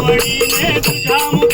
வழியிலே துஜாமுக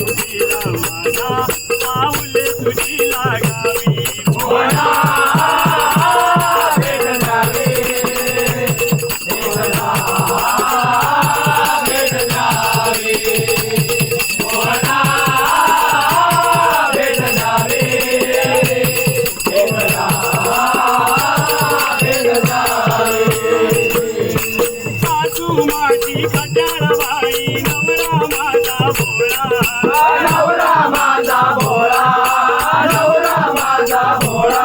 तुझी लावाना पाऊल तुझी लागा नवरा माझा भोळा नवरा माझा भोळा.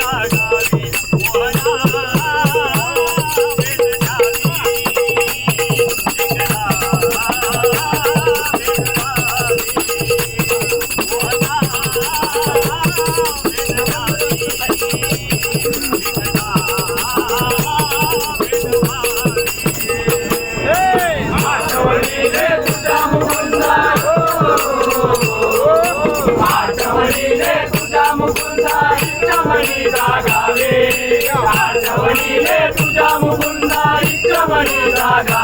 राजा